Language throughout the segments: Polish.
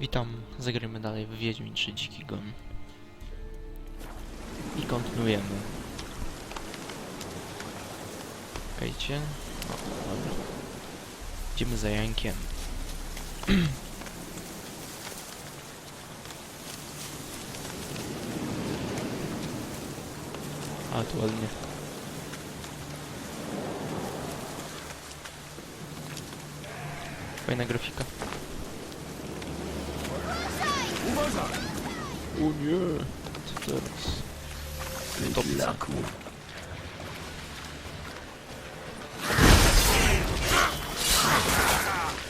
Witam, zagramy dalej w Wiedźmin 3 Dziki Gon. I kontynuujemy. Czekajcie. O, dobra. Idziemy za Jankiem. A, tu ładnie. Fajna grafika. O nie, co teraz? Topca. Bydlaku.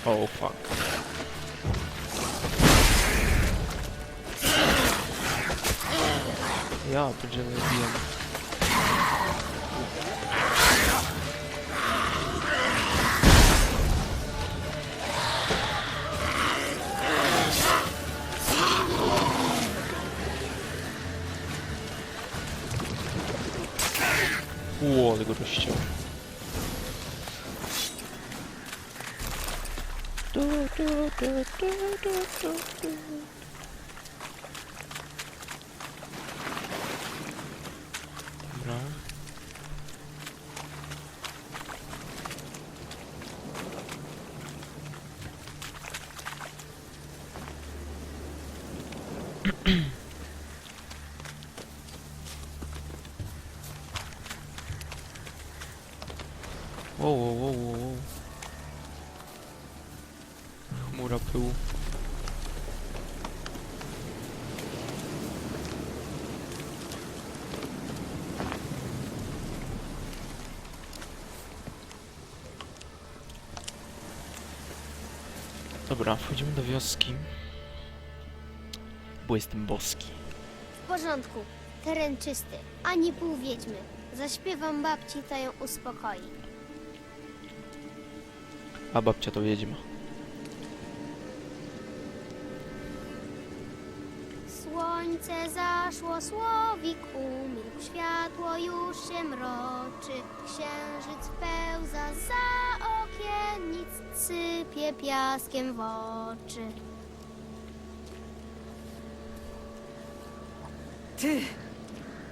Oh fuck. Ja pierdzielę bijem. Ło, ale go rozciął. Du, du, du, du, du, du, du. Dobra. Wow, wow, wow, wow, wow. Chmura pyłu. Dobra, wchodzimy do wioski. Bo jestem boski. W porządku, teren czysty, ani pół wiedźmy. Zaśpiewam babci, to ją uspokoi. A babcia to wiedźma. Słońce zaszło, słowik umilkł, światło już się mroczy. Księżyc pełza za okiennic, sypie piaskiem w oczy. Ty,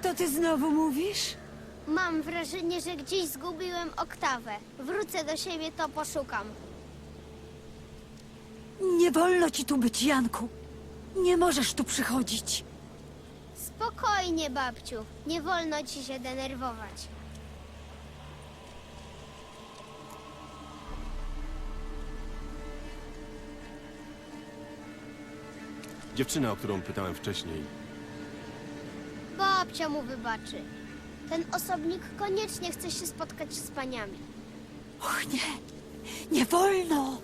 to ty znowu mówisz? Mam wrażenie, że gdzieś zgubiłem oktawę. Wrócę do siebie, to poszukam. Nie wolno ci tu być, Janku. Nie możesz tu przychodzić. Spokojnie, babciu. Nie wolno ci się denerwować. Dziewczyna, o którą pytałem wcześniej. Babcia mu wybaczy. Ten osobnik koniecznie chce się spotkać z paniami. Och nie, nie wolno.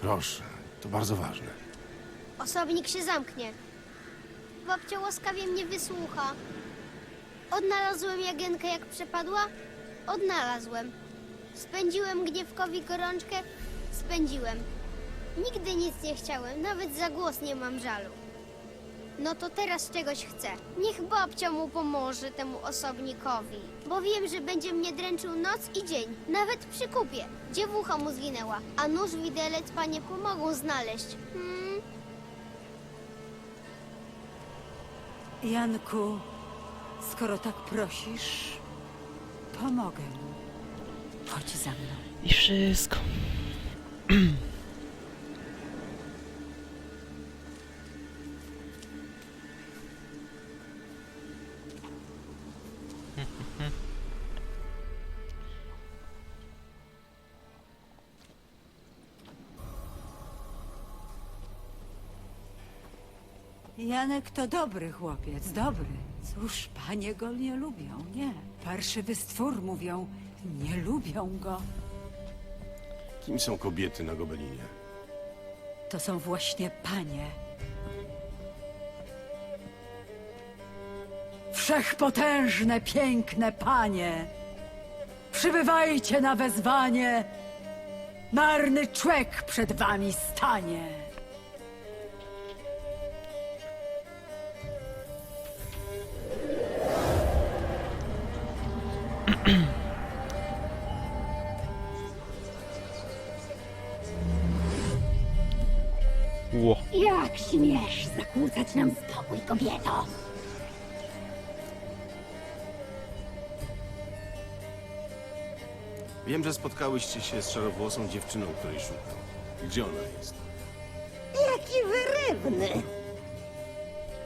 Proszę, to bardzo ważne. Osobnik się zamknie. Babcia łaskawie mnie wysłucha. Odnalazłem Jagienkę jak przepadła? Odnalazłem. Spędziłem gniewkowi gorączkę? Spędziłem. Nigdy nic nie chciałem, nawet za głos nie mam żalu. No to teraz czegoś chcę. Niech babcia mu pomoże temu osobnikowi. Bo wiem, że będzie mnie dręczył noc i dzień. Nawet przy kupie. Dziewucha mu zginęła. A nóż widelec panie pomogą znaleźć. Hmm? Janku, skoro tak prosisz, pomogę mu. Chodź za mną. I wszystko. Janek to dobry chłopiec, dobry. Cóż, panie go nie lubią, nie. Parszywy stwór mówią, nie lubią go. Kim są kobiety na gobelinie? To są właśnie panie. Wszechpotężne, piękne panie! Przybywajcie na wezwanie! Marny człek przed wami stanie! Że spotkałyście się z szarowłosą dziewczyną, której szukam. Gdzie ona jest? Jaki wyrywny!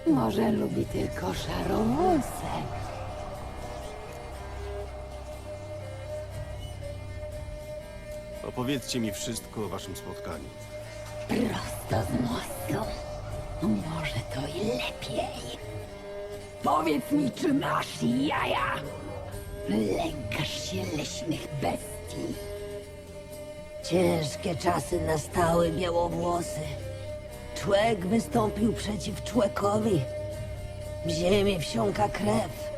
Może lubi tylko szarowłosę. Opowiedzcie mi wszystko o waszym spotkaniu. Prosto z mózgu. Może to i lepiej. Powiedz mi, czy masz jaja? Lękasz się leśnych bestii. Ciężkie czasy nastały białowłosy. Człek wystąpił przeciw człekowi. W ziemi wsiąka krew.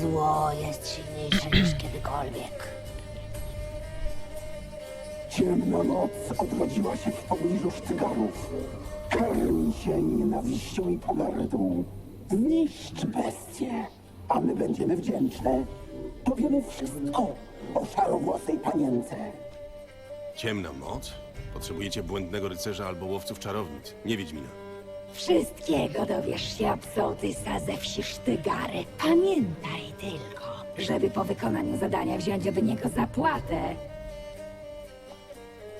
Zło jest silniejsze niż kiedykolwiek. Ciemna noc odrodziła się w pobliżu Sztygarów. Karmi się nienawiścią i pogardą. Zniszcz bestię, a my będziemy wdzięczne. Powiemy wszystko o szarowłosej panience. Ciemna moc? Potrzebujecie błędnego rycerza albo łowców czarownic, nie Wiedźmina. Wszystkiego dowiesz się, absolutysta ze wsi Sztygary. Pamiętaj tylko, żeby po wykonaniu zadania wziąć od niego zapłatę.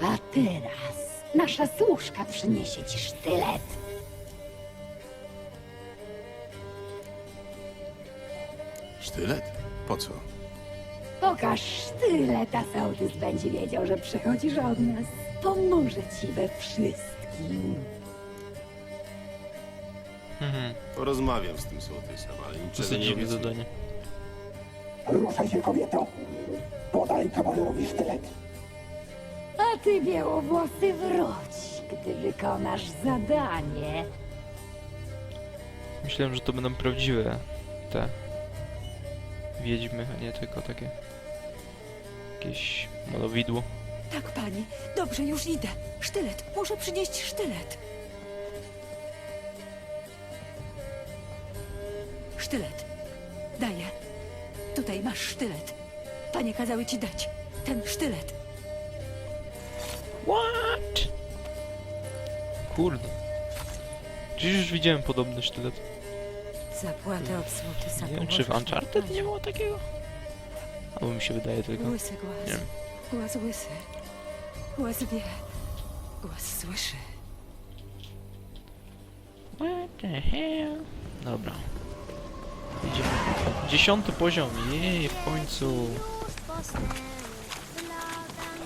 A teraz nasza służka przyniesie ci sztylet. Sztylet? Po co? Pokaż sztylet, a sołtys będzie wiedział, że przychodzisz od nas. Pomoże ci we wszystkim. Mhm. Porozmawiam z tym sołtysem, ale niczego Dosyć nie dziwne obiecuję. zadanie. Ruszaj się, kobieto. Podaj kawalerowi sztylet. A ty, białowłosy, wróć, gdy wykonasz zadanie. Myślałem, że to będą prawdziwe te wiedźmy, a nie tylko takie jakieś malowidło. Tak, pani. Dobrze, już idę. Sztylet. Muszę przynieść sztylet. Sztylet. Daję. Tutaj masz sztylet. Panie kazały ci dać. Ten sztylet. What? Kurde. Przecież już widziałem podobny sztylet. Zapłatę od sołtysa. Nie wiem, czy w pomożesz Uncharted nie było takiego? Albo mi się wydaje tylko. Łysy głaz. Nie wiem. Głaz łysy. Głaz wie. Głaz słyszy. What the hell? Dobra. Idziemy. Dziesiąty poziom, jej, w końcu.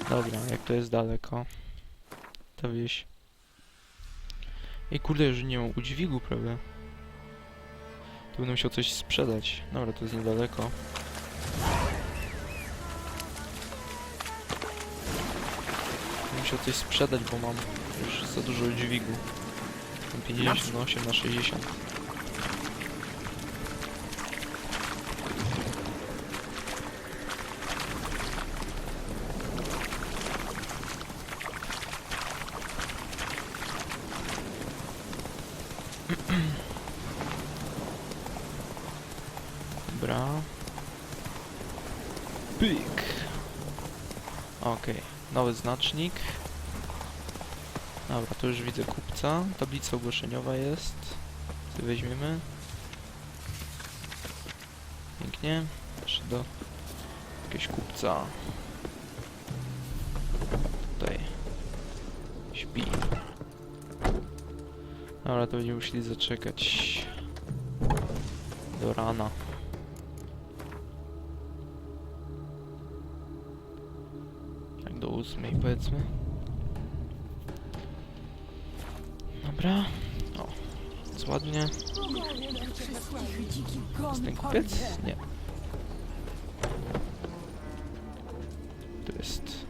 Dobra, jak to jest daleko? Ta wieś. Ej, kurde, już nie mam udźwigu prawie. Tu będę musiał coś sprzedać. Dobra, to jest niedaleko. Będę musiał coś sprzedać, bo mam już za dużo dźwigu. Mam 58 na 60. Dobra. Pyk. Okej, nowy znacznik. Dobra, to już widzę kupca. Tablica ogłoszeniowa jest. Co weźmiemy? Pięknie. Jeszcze do jakiegoś kupca. Tutaj. Śpi. Dobra, to będziemy musieli zaczekać do rana. Dobra. O, jest ładnie. Jest ten kupiec? Nie. To jest...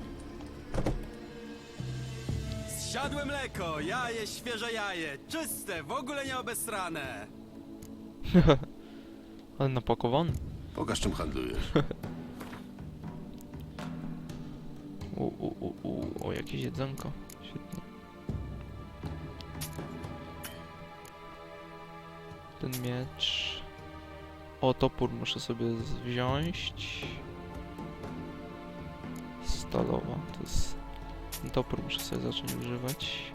Zsiadłe mleko, jaje, świeże jaje, czyste, w ogóle nie obesrane. Ale napakowany. Pokaż czym handlujesz. U, u, u, u, o, jakieś jedzonko. Świetnie. Ten miecz. O, topór muszę sobie wziąć. Stalowa, to jest... Ten topór muszę sobie zacząć używać.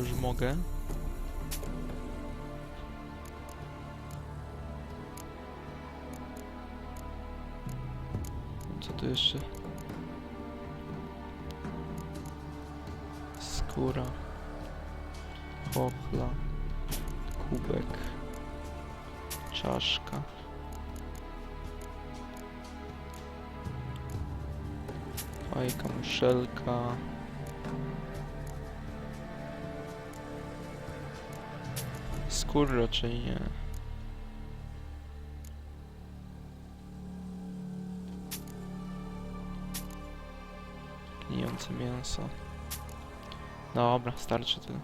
Już mogę. Co tu jeszcze? Skóra. Chochla. Kubek. Czaszka. Fajka, muszelka. Skór raczej nie. Gnijące mięso. Dobra, starczy tyle.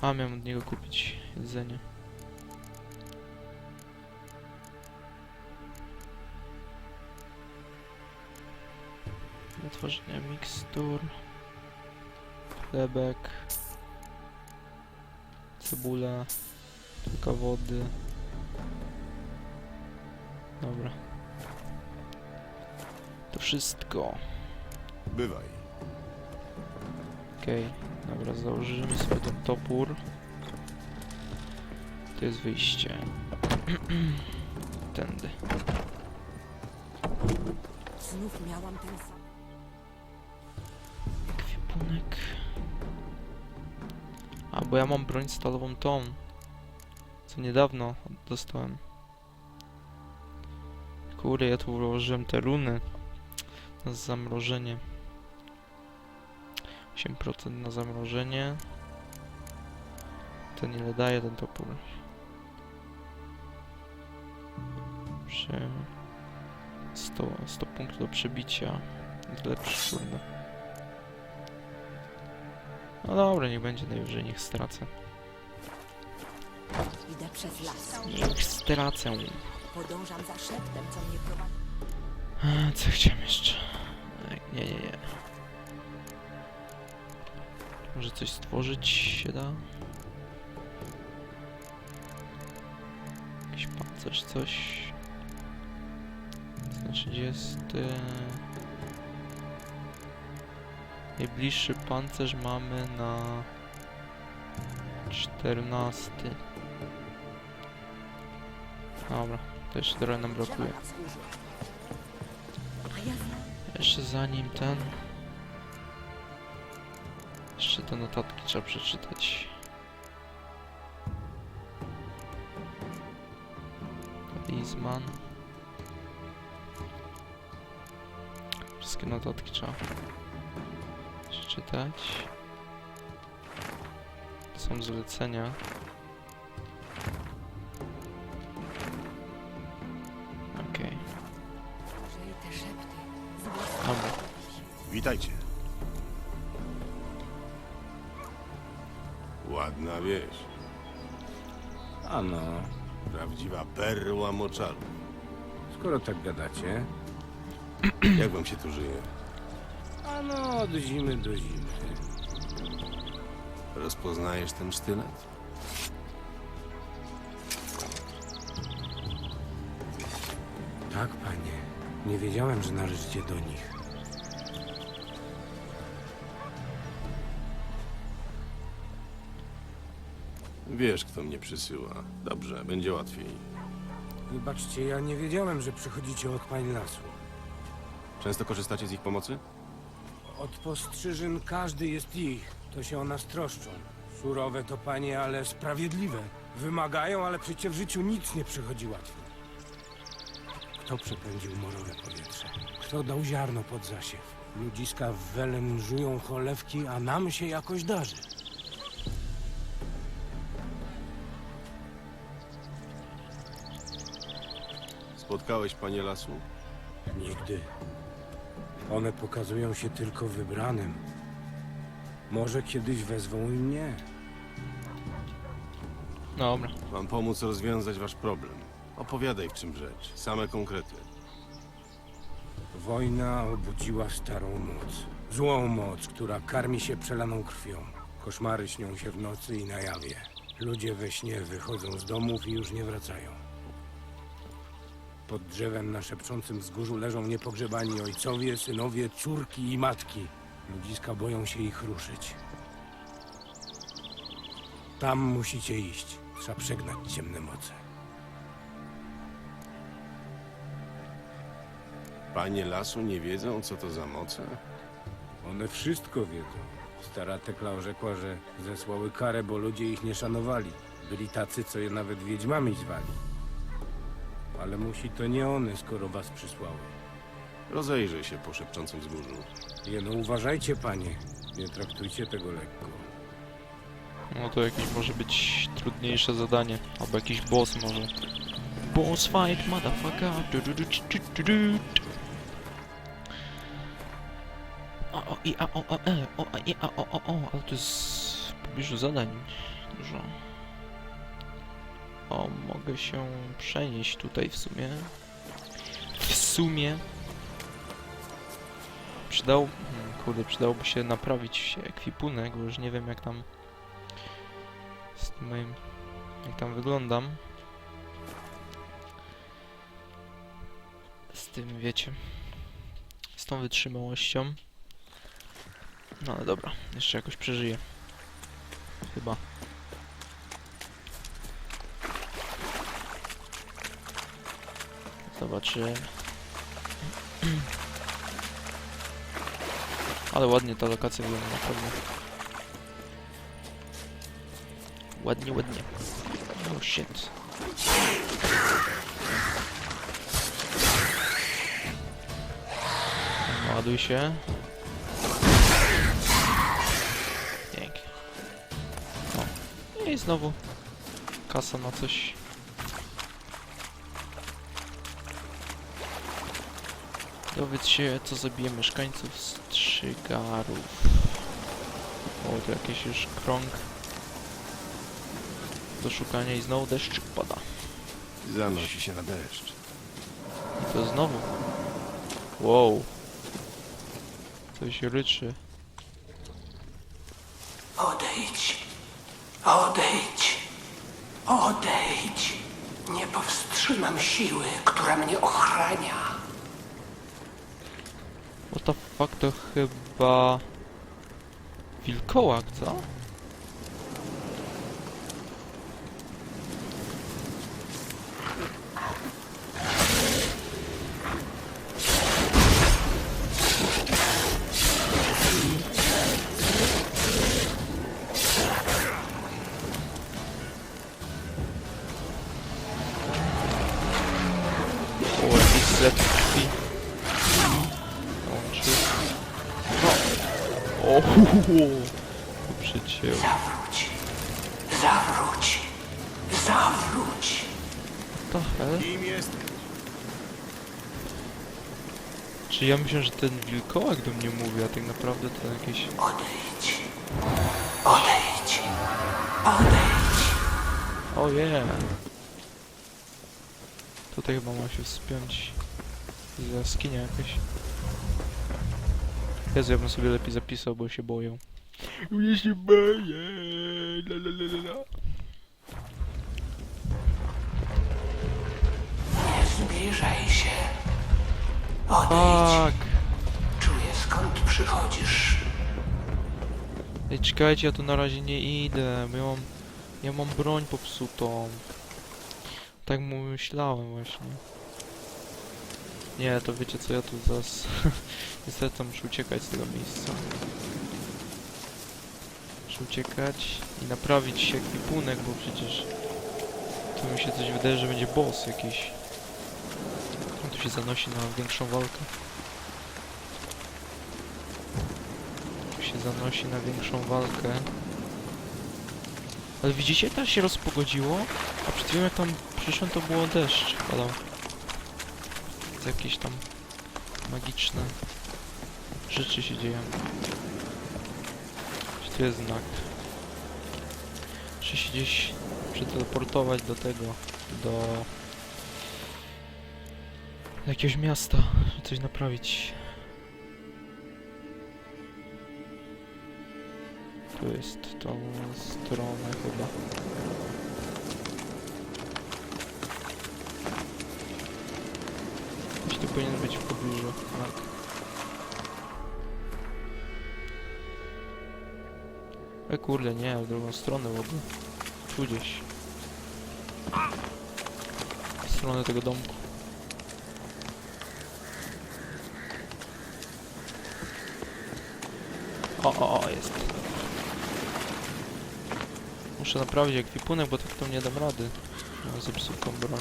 A, miałem od niego kupić jedzenie. Do tworzenia mikstur. Chlebek. Cebula. Tylko wody. Dobra. To wszystko. Bywaj. Okej, dobra, założymy sobie ten topór. To jest wyjście. Tędy. Znów miałam ten sam. Ekwipunek. A, bo ja mam broń stalową tą. Co niedawno dostałem. Kurde, ja tu włożyłem te runy. Na zamrożenie. 8% na zamrożenie. Ten ile daje ten topór? Prze... 100, 100 punktów do przebicia. Lepszy, kurde. No dobra, niech będzie najwyżej, niech stracę. Idę przez las. Niech stracę. Podążam za szeptem, co mnie prowadzi. A, Co chciałem jeszcze? Nie, nie, nie. Może coś stworzyć się da? Jakiś pancerz, coś. Na 30. Najbliższy pancerz mamy na 14. Dobra, to jeszcze trochę nam brakuje. Jeszcze zanim ten... Jeszcze te notatki trzeba przeczytać. Talizman. Wszystkie notatki trzeba przeczytać. Są zlecenia. Okej, szepty. dobra. Witajcie. Ładna wieś. Ano, Prawdziwa perła moczaru. skoro tak gadacie. Jak wam się tu żyje? Ano, od zimy do zimy. Rozpoznajesz ten sztylet? Tak, panie. Nie wiedziałem, że należycie do nich. Wiesz, kto mnie przysyła. Dobrze, będzie łatwiej. Wybaczcie, ja nie wiedziałem, że przychodzicie od pań lasu. Często korzystacie z ich pomocy? Od postrzyżyn każdy jest ich. To się o nas troszczą. Surowe to panie, ale sprawiedliwe. Wymagają, ale przecie w życiu nic nie przychodzi łatwo. Kto przepędził morowe powietrze? Kto dał ziarno pod zasiew? Ludziska w Welen żują cholewki, a nam się jakoś darzy. Spotkałeś panie lasu? Nigdy. One pokazują się tylko wybranym. Może kiedyś wezwą i mnie. Dobra. Mam pomóc rozwiązać wasz problem. Opowiadaj w czym rzecz. Same konkrety. Wojna obudziła starą moc. Złą moc, która karmi się przelaną krwią. Koszmary śnią się w nocy i na jawie. Ludzie we śnie wychodzą z domów i już nie wracają. Pod drzewem na szepczącym wzgórzu leżą niepogrzebani ojcowie, synowie, córki i matki. Ludziska boją się ich ruszyć. Tam musicie iść. Trzeba przegnać ciemne moce. Panie lasu nie wiedzą, co to za moce? One wszystko wiedzą. Stara Tekla orzekła, że zesłały karę, bo ludzie ich nie szanowali. Byli tacy, co je nawet wiedźmami zwali. Ale musi to nie one, skoro was przysłały. Rozejrzę się po szepczącym wzgórzu. Jeno, uważajcie, panie. Nie traktujcie tego lekko. No to jakieś może być trudniejsze zadanie. Albo jakiś boss może. Boss fight, motherfucker. Du, du, du, du, du, du. O, o, i, a, o, a, e, o, a, i, a, o, o, o, ale to jest w pobliżu zadań dużo. O, mogę się przenieść tutaj w sumie. W sumie. Przydał, hmm, kurde, przydałoby się naprawić ekwipunek, bo już nie wiem jak tam z tym moim, jak tam wyglądam. Z tym, wiecie, z tą wytrzymałością. No ale dobra, jeszcze jakoś przeżyję. Chyba. Zobaczymy. Ale ładnie ta lokacja wygląda naprawdę. Ładnie, ładnie. Oh shit. Ładuj się. Pięknie. O. I znowu kasa na coś. Dowiedz się, co zabije mieszkańców Strzygarów. O, tu jakiś już krąg do szukania i znowu deszczyk pada. Zanosi się na deszcz. I to znowu. Wow. Coś ryczy. Odejdź. Odejdź. Odejdź. Nie powstrzymam siły, która mnie ochrania. What the fuck to chyba... Wilkołak, co? O, jakiś O, to przycięło. Zawróć. Zawróć. Zawróć. What the hell? Kim jest? Czy ja myślę, że ten wilkołak do mnie mówi, a tak naprawdę to jakieś... Odejdź. Odejdź. Odejdź. O yeah. Tutaj chyba ma się wspiąć z jaskinia jakaś. Jezu, ja bym sobie lepiej zapisał, bo się boję. Ja się boję. La, la, la, la. Nie zbliżaj się. Odejdź. Fuck. Czuję skąd przychodzisz. Ej, czekajcie, ja tu na razie nie idę, bo ja mam... Ja mam broń popsutą. Tak mu myślałem właśnie. Nie, to wiecie co, ja tu zaraz... Niestety muszę uciekać z tego miejsca. Muszę uciekać i naprawić się ekwipunek, bo przecież... Tu mi się coś wydaje, że będzie boss jakiś. On tu się zanosi na większą walkę. Tu się zanosi na większą walkę. Ale widzicie, teraz się rozpogodziło, a przed chwilą jak tam przyszłem to było deszcz padał. Jakieś tam magiczne rzeczy się dzieją. Czy tu jest znak? Muszę się gdzieś przeteleportować do tego, do jakiegoś miasta, żeby coś naprawić. Tu jest tą stronę chyba. Gdzieś tu powinien być w pobliżu, tak. E kurde, nie, w drugą stronę łoby. tu gdzieś. W stronę tego domku. O, o, o, jest. Muszę naprawić ekwipunek, bo tak to nie dam rady. Mam zepsutą broń.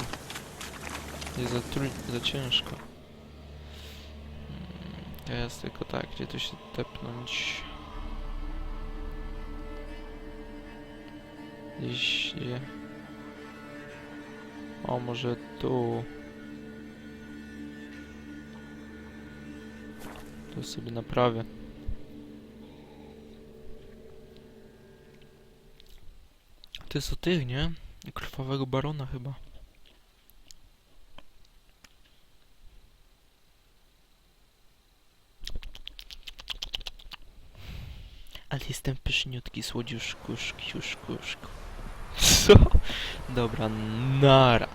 Jest za, za ciężko. Jest tylko tak, gdzie tu się tepnąć. Gdzieś je. O, może tu. Tu sobie naprawię. To jest o tych, nie? Krwawego barona chyba. Ale jestem pyszniutki, słodziuszku, szkiuszku, szku. Co? Dobra, nara.